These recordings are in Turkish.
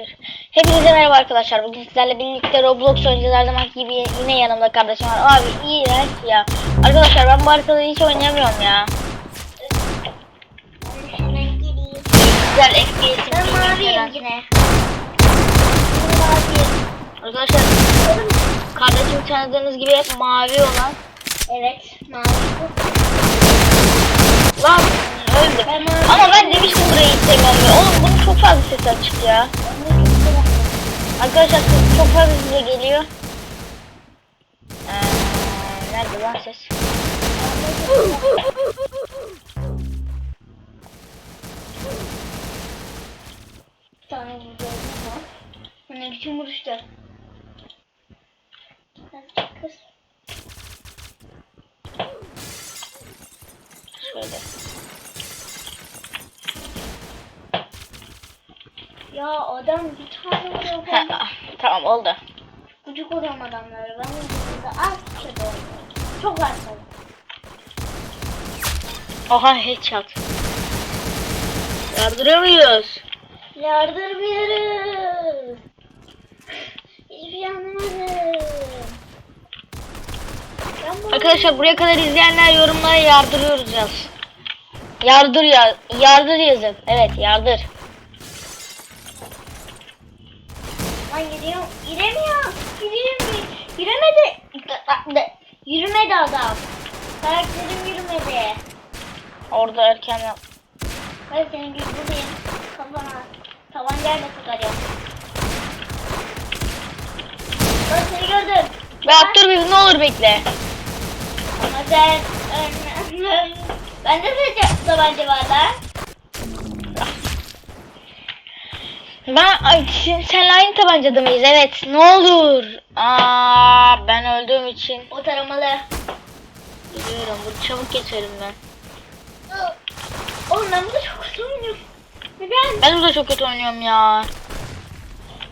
Bir. Hepinize merhaba arkadaşlar. Bugün sizlerle birlikte Roblox oynayacağız. Her zaman gibi yine yanımda kardeşim var. Abi iğrenç ya. Arkadaşlar ben bu haritada hiç oynayamıyorum ya. Güzel FPS'im. Ben maviyim yine. Arkadaşlar kardeşim tanıdığınız gibi hep mavi olan. Evet, mavi. Lan öldüm. Ama ben demiştim burayı hiç sevmiyorum ya. Oğlum bunun çok fazla ses açık ya. Arkadaşlar çok fazla size geliyor. Ee, nerede lan ses? Bir tane vurdu ama. Bu ne biçim vuruştu? Kız. Şöyle. Ya adam bir tane vuruyor. Ha, ah, tamam oldu. Gıcık oluyorum adamlara. Ben vurduğumda az şey. Çok az oluyor. Oha headshot. Yardırıyor muyuz? Yardırmıyoruz. Hiçbir şey anlamadım. Ben bu- Arkadaşlar buraya kadar izleyenler yorumlara yardırıyoruz yaz. Yardır ya, yardır yazın. Evet yardır. Ben gidiyorum. Giremiyor. Giremiyor. Yürümedi. Yürümedi adam. Karakterim yürümedi. Orada erken yap. Ben senin gibi buradayım. Kafana. Tabancayla tutarım. Ben seni gördüm. Bak dur bir ne olur bekle. Ama sen... Ben de seçeceğim tabanca var lan. Ben ay, sen- senle aynı tabancada mıyız? Evet. Ne olur. Aa ben öldüğüm için O taramalı. biliyorum. Bu çabuk geçerim ben. Oğlum ben burada çok kötü oynuyorum. Neden? Ben burada çok kötü oynuyorum ya.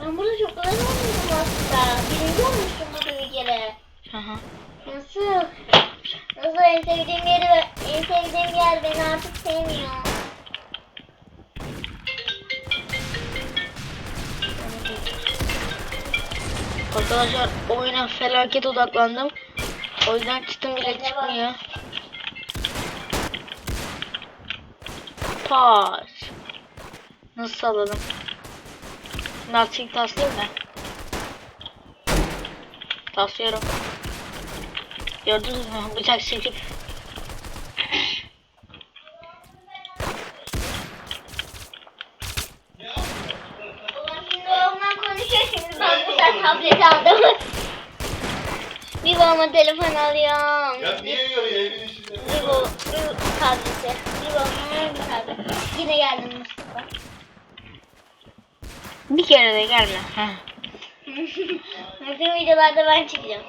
Ben burada çok kolay oynuyorum aslında. Birinci olmuştum burada bir kere. Hı hı. Nasıl? Nasıl en sevdiğim yeri en sevdiğim yer beni artık sevmiyor. Arkadaşlar oyuna felaket odaklandım. O yüzden çıtım bile çıkmıyor. Pas. Nasıl salladım? Lastik taslayayım mı? Taslıyorum. Gördünüz mü? Bıçak çekip. Ulan şimdi babamla konuşuyor şimdi ben buradan tablet aldım. bir babama telefon alıyorum. Ya niye yiyor ya evin içinde? Bir bu bir tableti. Bir babama bir tablet. Yine geldim Mustafa. Bir kere de gelme. Bütün videolarda ben çekeceğim.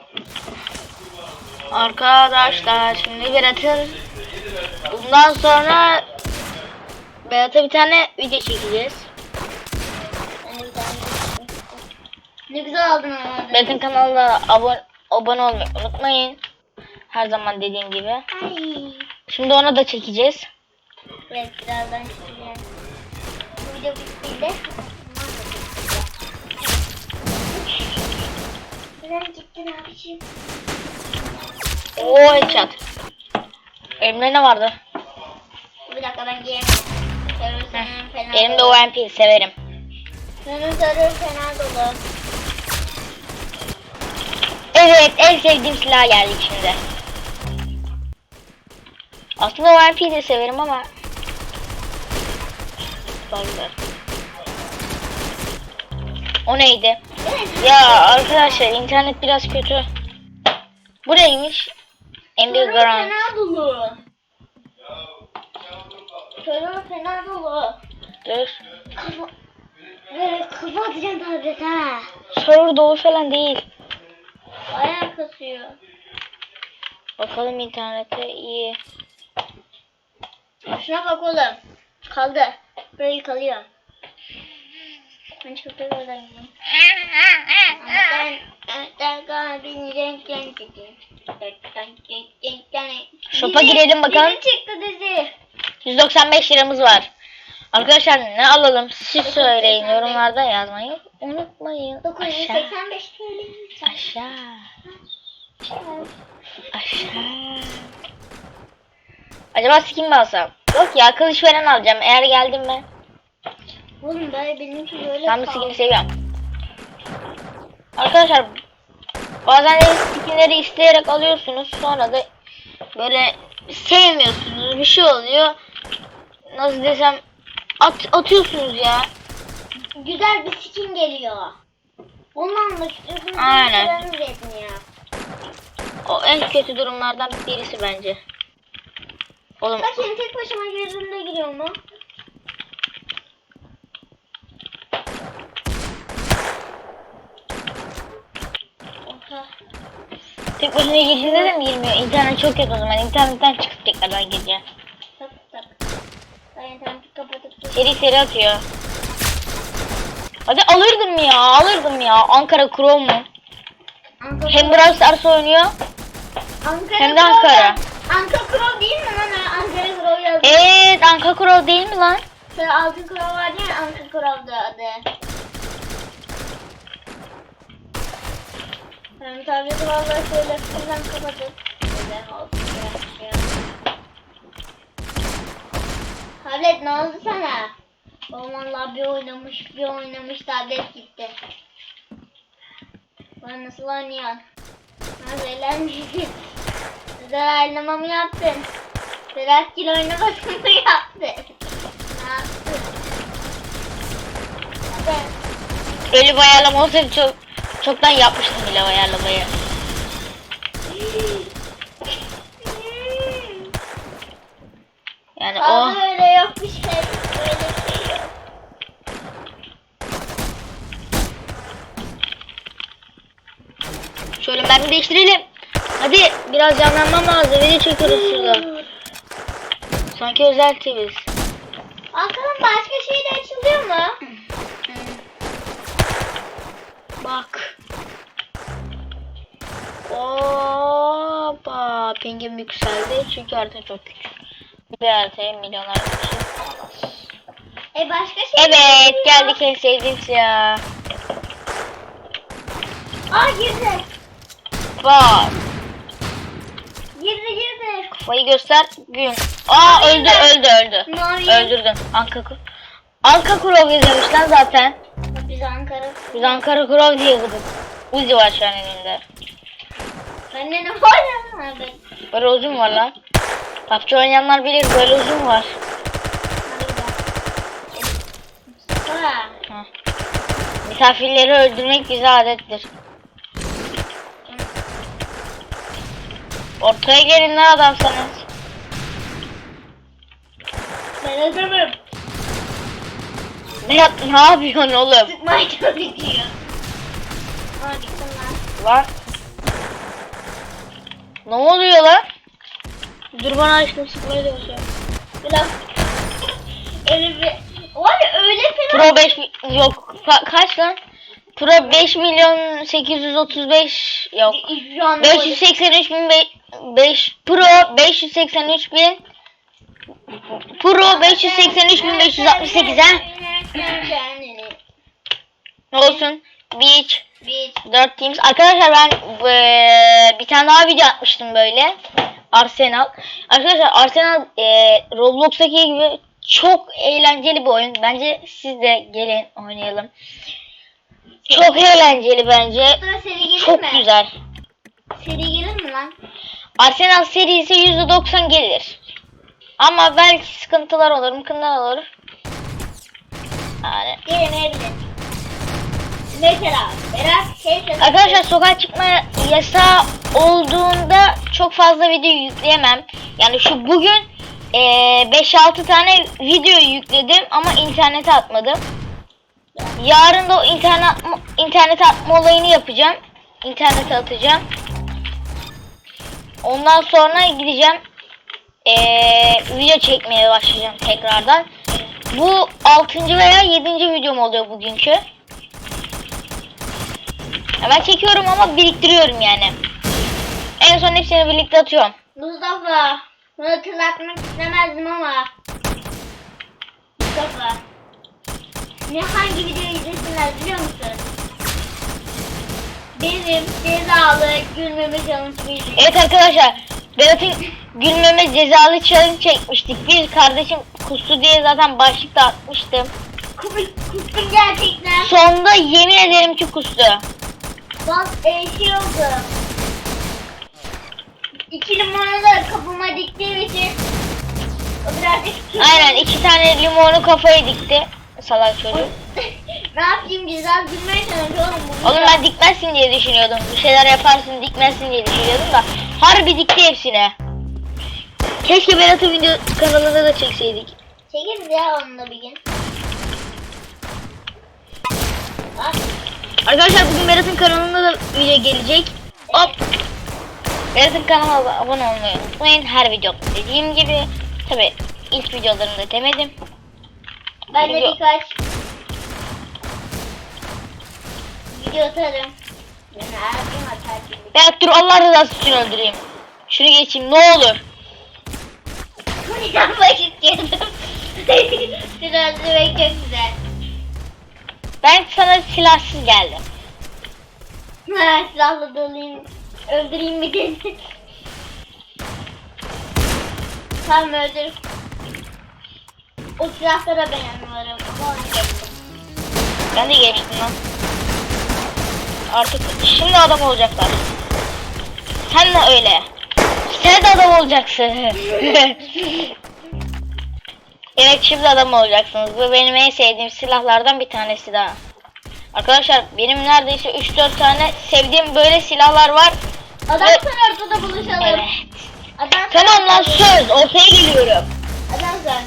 Arkadaşlar şimdi Berat'ın bundan sonra Berat'a bir tane video çekeceğiz. Ne güzel aldın ama. Berat'ın kanalına abone, abone olmayı unutmayın. Her zaman dediğim gibi. Ay. Şimdi ona da çekeceğiz. Evet birazdan çekeceğim. Bu video bittiğinde Neden gittin abiciğim? Oo headshot. Elimde ne vardı? Bir dakika ben giyemem. Sarı senin fena Elimde dolu. OMP severim. Senin sarı fena dolu. Evet en sevdiğim silah geldi şimdi. Aslında OMP'yi de severim ama güzel. O neydi? Ya arkadaşlar internet biraz kötü. Buraymış. Sarı garanti. fena dolu. Sarı fena dolu. Dur. Kafa... Kafa atacağım tablet ha. Server dolu falan değil. Bayağı kasıyor. Bakalım internette iyi. Şuna bak oğlum. Kaldı. Böyle kalıyor. Ben da oradan gideyim. Ben ben kalbini renklendirdim. Shop'a girelim bakalım. Dizi çıktı dizi. 195 liramız var. Arkadaşlar ne alalım siz söyleyin yorumlarda yazmayı unutmayın. 985 TL. Aşağı. Aşağı. Acaba skin mi alsam? Yok ya kılıç falan alacağım eğer geldim ben. Oğlum ben benimki böyle Ben bu skin'i seviyorum. Arkadaşlar bazen skinleri isteyerek alıyorsunuz sonra da böyle sevmiyorsunuz bir şey oluyor. Nasıl desem at, atıyorsunuz ya. Güzel bir skin geliyor. Almak istiyorsunuz. Aynen. Paranız yetmiyor. O en kötü durumlardan birisi bence. Oğlum Bakayım tek başıma girdiğimde giriyor mu? Oha. tek başına girdiğinde de mi girmiyor? İnternet çok kötü o zaman. İnternetten çıkıp tekrardan gireceğim. Seri seri atıyor. Hadi alırdım ya alırdım ya. Ankara Chrome mu? Ankara Hem Brawl Stars oynuyor. Ankara hem de Ankara. Ankara Crow değil mi lan? Ankara Crow yazdı. Evet Ankara Chrome değil mi lan? Sonra altın Crow vardı ya Ankara Crow'du adı. Ben tableti vallahi şöyle kapatıp Böyle olsun biraz ya. Tablet ne oldu sana? Vallahi bir oynamış bir oynamış tablet gitti. Ben nasıl oynuyorsun? Nasıl eğlenmişsin? Güzel oynama mı yaptın? Serhat Gil oynamasını mı yaptın? Ne yaptın? Hadi. Ölü bir ayarlama olsaydı çok, çoktan yapmıştım bile o ayarlamayı. Yani o yok bir şey. Öyle şöyle mermi değiştirelim. Hadi biraz canlanmam lazım. Video çekiyoruz şurada. Sanki özel TV'yiz. Bakalım başka şey de açılıyor mu? Bak. Hoppa. Pingim yükseldi çünkü harita çok küçük. Haritaya milyonlar kişi. E başka şey Evet geldik en sevdiğim ya. Aa girdi. Bak. Girdi girdi. Kafayı göster. Gün. Aa öldü öldü öldü. Mavi. Öldürdüm. Anka Kur- Anka Kurov yazıyormuş lan zaten. Biz Ankara. Biz Ankara Kurov diye yazdık. Uzi var şu an elinde. Bende ne var ya? Abi. Var lan. PUBG oynayanlar bilir böyle uzun var. Ha. Misafirleri öldürmek bize adettir. Ortaya gelin ne adamsanız. Ben adamım. Ne, yap ne yapıyorsun oğlum? Sıkmaya lan. Lan. Ne oluyor lan? Dur bana açtım sıkmaya çalışıyorum. Biraz. Öyle bir... Var ya öyle fena. Pro 5 mi- yok ka- kaç lan? Pro 5 milyon 835 yok. Şu anda 583 bin 5 Pro 583 bin Pro 583 bin 568 ha? Ne olsun? Beach Bir 4 teams. Arkadaşlar ben eee, bir tane daha video atmıştım böyle. Arsenal. Arkadaşlar Arsenal eee, Roblox'taki gibi çok eğlenceli bir oyun. Bence siz de gelin oynayalım. Çok eğlenceli bence. Çok mi? güzel. Seri gelir mi lan? Arsenal serisi %90 gelir. Ama belki sıkıntılar olur, mıkınlar olur. Yani. Gelemeyebilir. Mesela Berat şey. Arkadaşlar sokağa çıkma yasağı olduğunda çok fazla video yükleyemem. Yani şu bugün eee 5-6 tane video yükledim ama internete atmadım. Yarın da o internet internet atma olayını yapacağım. İnternete atacağım. Ondan sonra gideceğim. Eee video çekmeye başlayacağım tekrardan. Bu 6. veya 7. videom oluyor bugünkü. Ben çekiyorum ama biriktiriyorum yani. En son hepsini birlikte atıyorum. Mustafa bunu hatırlatmak istemezdim ama Mustafa. Ne hangi videoyu izlesinler biliyor musun? Benim cezalı gülmeme challenge video. Evet arkadaşlar Berat'ın gülmeme cezalı challenge çekmiştik. Bir kardeşim kustu diye zaten başlıkta atmıştım. Kustum gerçekten. Sonunda yemin ederim ki kustu. Bak e, şey oldu. İki numaralı kapıma diktiğim için birazcık Aynen iki tane limonu kafaya dikti. Salak çocuk. ne yapayım güzel gülmeye çalışıyorum. Bunu Oğlum ben dikmezsin diye düşünüyordum. Bir şeyler yaparsın dikmezsin diye düşünüyordum da. Harbi dikti hepsine. Keşke Berat'ın video kanalında da çekseydik. Çekeriz ya onunla bir gün. Bak. Arkadaşlar bugün Berat'ın kanalında da video gelecek. Hop. Berat'ın kanalına abone olmayı unutmayın. Her video dediğim gibi. Tabi ilk videolarımda demedim. Ben de Video- birkaç video atarım. Yani her gün atarım. Berat dur Allah rızası için öldüreyim. Şunu geçeyim ne olur. Yapmak istiyordum. Biraz öldürmek çok güzel. Ben sana silahsız geldim. Ha, silahla dolayım. Öldüreyim mi dedi. Tamam öldür. O silahlara varım ama onu geçtim. Ben de geçtim lan. Artık şimdi adam olacaklar. Sen de öyle. Sen de adam olacaksın. evet şimdi adam olacaksınız. Bu benim en sevdiğim silahlardan bir tanesi daha. Arkadaşlar benim neredeyse 3-4 tane sevdiğim böyle silahlar var. Adam sen ortada buluşalım. Evet. Adam Tamam lan söz ortaya geliyorum. Adam sen.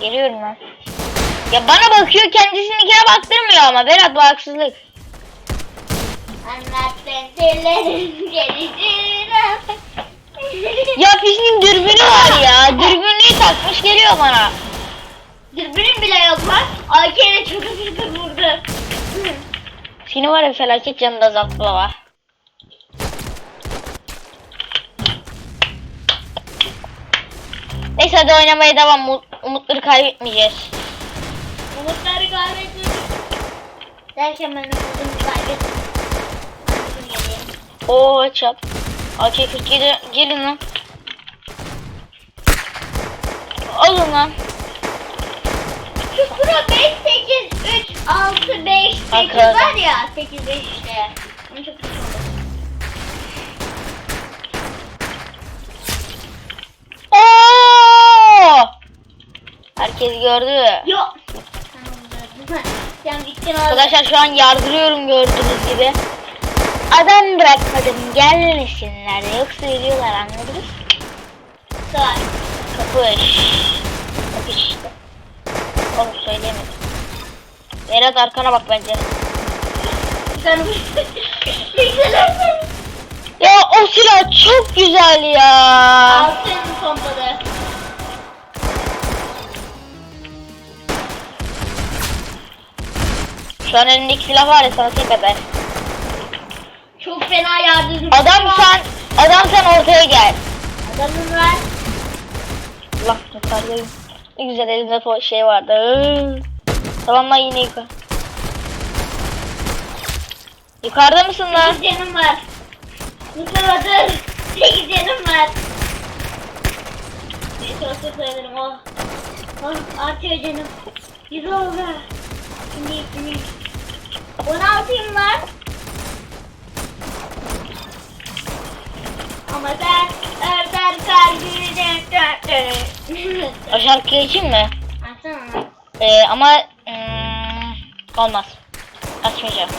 Geliyorum lan. Ya bana bakıyor kendisininkine baktırmıyor ama Berat bu haksızlık. Anlat ben selerim gelişine. Ya pisliğin dürbünü var ya. Dürbünlüğü takmış geliyor bana. Dürbünüm bile yok lan. AK ile çok hızlı vurdu. Seni var ya felaket canında azalttı baba. Neyse hadi oynamaya devam. Umut- Umutları kaybetmeyeceğiz. Umutları kaybettim. Derken ben umudumu kaybettim. Oo çap. AK-47 gelin lan. Alın lan. Şu Pro 5, 8, 3, 6, 5, 8 Bakalım. var ya. 8, 5 işte. Onu çok güzel oldu. Oo! Herkes gördü. Yok. Sen onu gördün. Sen bittin orada. Arkadaşlar şu an yardırıyorum gördüğünüz gibi. Adam bırakmadım gelmesinler yoksa ölüyorlar anladınız? Sağ. Kapış. Kapış işte. Oğlum söyleyemedim. Berat arkana bak bence. Sen. Ya o silah çok güzel ya. Pompalı. Şu an elindeki silah var ya sana tek eder. Çok fena yardımcı. Adam sen, adam sen ortaya gel. Adamın var. Allah yukarıdayım. Ne güzel elimde şey vardı. Iıı. Tamam lan yine yukarı. Yukarıda mısın lan? 8 canım var. Mustafa dur. 8 canım var. Neyse olsa söylerim oh. Oh artıyor canım. 100 oldu. Şimdi şimdi. 16'yım var. Ama sen örter kalbini O şarkıyı için mi? Açsana. Ee, ama hmm, olmaz. Açmayacağım.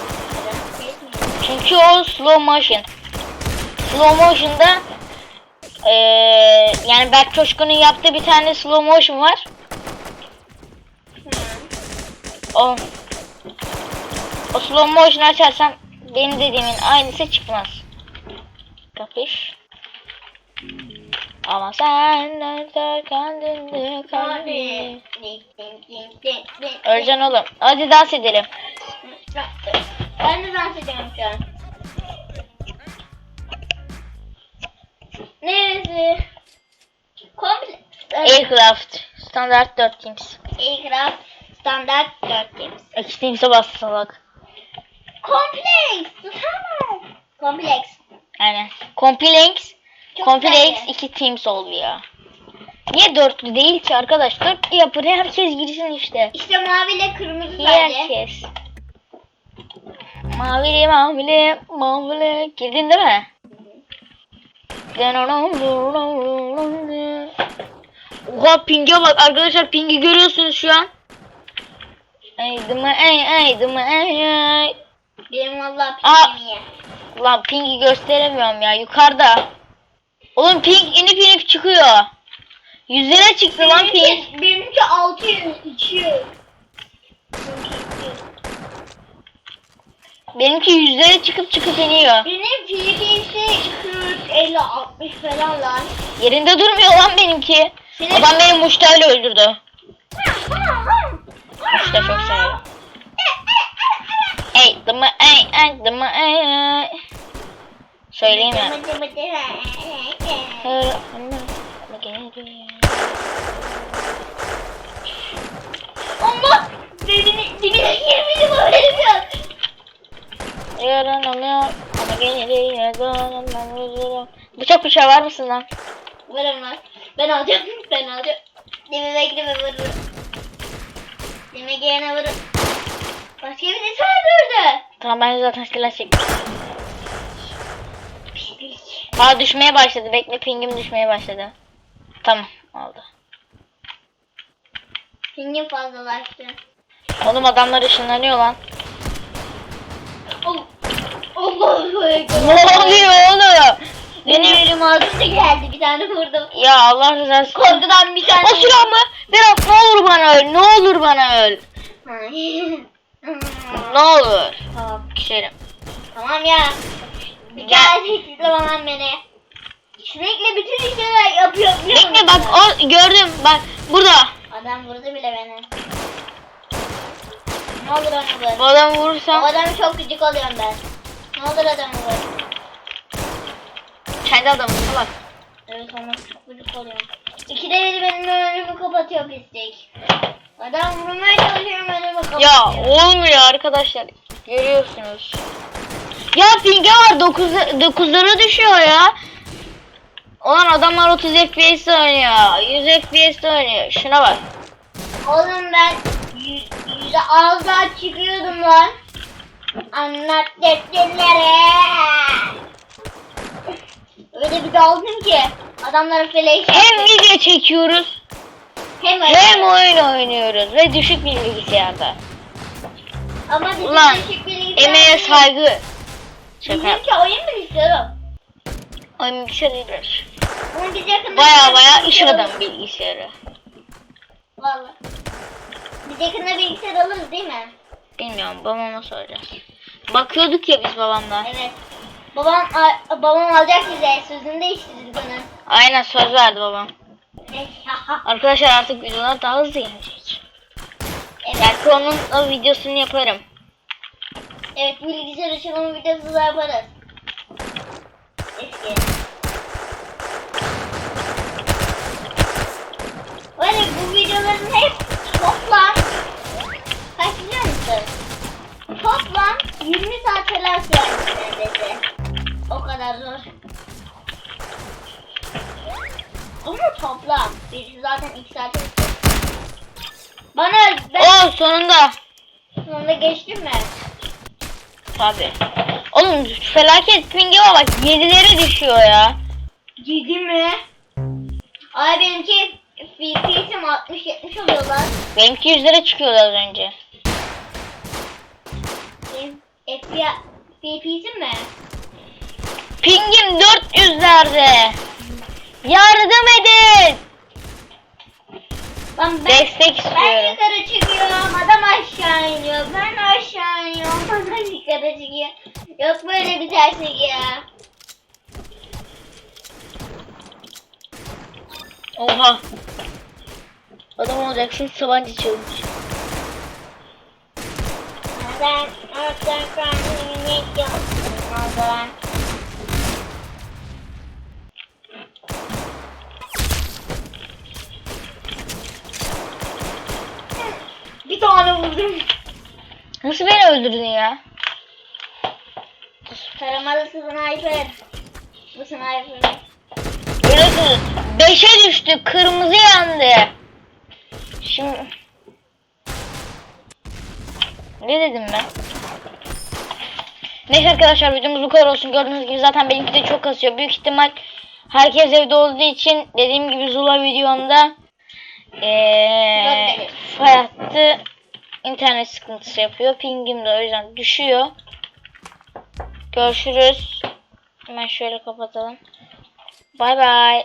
Çünkü o slow motion. Slow motion'da ee, yani Berk Coşkun'un yaptığı bir tane slow motion var. O, o slow motion açarsam benim dediğimin aynısı çıkmaz. Kapış. Ama sen nerede kendini kendini. Öleceksin oğlum. Hadi dans edelim. Ben de dans ediyorum şu an. Neresi? Komple... Aircraft. Standart 4 Kings. Aircraft standart 4 Teams. İki timse bastı salak. Kompleks. Kompleks. Aynen. Complex. Complex iki teams oldu ya. Niye dörtlü değil ki arkadaş? Dörtlü yapın herkes girsin işte. İşte maviyle kırmızı Niye sadece. herkes? Mavili mavili mavili. Girdin değil mi? Oha ping'e bak arkadaşlar ping'i görüyorsunuz şu an. Ay dıma ay ay dıma ay ay. Benim valla pingim iyi. Lan ping'i gösteremiyorum ya yukarıda. Oğlum ping inip inip çıkıyor. Yüzlere çıktı lan ping. Benimki, benimki 600, 200. Benimki yüzlere çıkıp çıkıp iniyor. Benim PVC 40, 50, 60 falan lan. Yerinde durmuyor lan benimki. Senin- Adam beni muştayla öldürdü. Muşta çok seviyorum. Ey dıma ey ey dıma ey. Söyleyeyim ya. Allah! Dibine, dibine girmedi bu herif ya. Yaranamıyor ama geri yaranamıyor. Bıçak bıçağı var mısın lan? Varım var. Ben alacağım, ben alacağım. Dibime girme vururum. Dibime girene vururum. Başka bir de saldırdı. Tamam ben zaten silah çekmiştim. Aa düşmeye başladı. Bekle pingim düşmeye başladı. Tamam oldu. Pingim fazlalaştı. Oğlum adamlar ışınlanıyor lan. Allahu Ekber. Ne oluyor oğlum? Benim elim ağzına geldi bir tane vurdum. ya Allah rızası. Korkudan bir tane O silah mı? Berat ne olur bana öl. Ne olur bana öl. Ne olur. tamam. Kişerim. Tamam ya. Bir kere tehditlemem beni. Sürekli bütün işleri yapıyor biliyor musun? Bekle bak o gördüm bak burada. Adam vurdu bile beni. Ne olur onu Bu vur. adamı O vurursam adamı çok gıcık oluyorum ben. Ne olur adamı vur. kendi adamım salak. Evet ona çok gıcık oluyorum. İkide bir benim önümü kapatıyor pislik. Adam vurmaya çalışıyorum önümü kapatıyor. Ya olmuyor arkadaşlar. Görüyorsunuz. Ya pinge var 9 9'lara düşüyor ya. Ulan adamlar 30 FPS oynuyor. 100 FPS oynuyor. Şuna bak. Oğlum ben yüz, yüze az daha çıkıyordum lan. Anlat defterlere. Öyle bir daldım ki adamlara flash Hem video çekiyoruz hem, hem oyun oynuyoruz ve düşük bir bilgisayarda. Ama bizim Ulan düşük bilgisayar emeğe saygı. Şaka. Bizimki oyun bilgisayarı. Oyun bilgisayarıdır. Ama biz yakında Baya baya iş adam bilgisayarı. Valla. Biz yakında bilgisayar alırız değil mi? Bilmiyorum babama soracağız. Bakıyorduk ya biz babamla. Evet. Babam a- babam alacak bize. Sözünde işledik onu. Aynen söz verdi babam. Arkadaşlar artık videolar daha hızlı gelecek. evet. Belki onun o videosunu yaparım. Evet bilgisayar açılımı videosu da yaparız. Eski. Böyle bu videoların hep toplam kaç biliyor musun? Toplam 20 saat falan sürermiş neredeyse. O kadar zor. Ama toplam. Birisi zaten 2 saat Bana ben Oo sonunda. sonunda geçtim mi? Tabi. Oğlum felaket pinge bak 7'lere düşüyor ya. 7 mi? Ay benimki FPS'im 60-70 oluyor lan. Benimki 100'lere çıkıyordu az önce. Benim FPS'im mi? Pingim 400'lerde. Yardım edin. Ben, ben, Destek ben istiyorum. yukarı çıkıyorum, adam aşağı iniyor. Ben aşağı iniyorum, adam yukarı çıkıyor. Yok böyle bir terslik ya. Oha. Adam olacaksın sabancı çalmış. Ben ortadan kendimi yetiyorum. O zaman öldürdün ya? Taramalı sniper. Bu sniper. Burası 5'e düştü. Kırmızı yandı. Şimdi... Ne dedim ben? Neyse arkadaşlar videomuz bu kadar olsun. Gördüğünüz gibi zaten benimki de çok kasıyor. Büyük ihtimal herkes evde olduğu için dediğim gibi Zula videomda ee, fay hattı internet sıkıntısı yapıyor. Pingim de o yüzden düşüyor. Görüşürüz. Hemen şöyle kapatalım. Bay bay.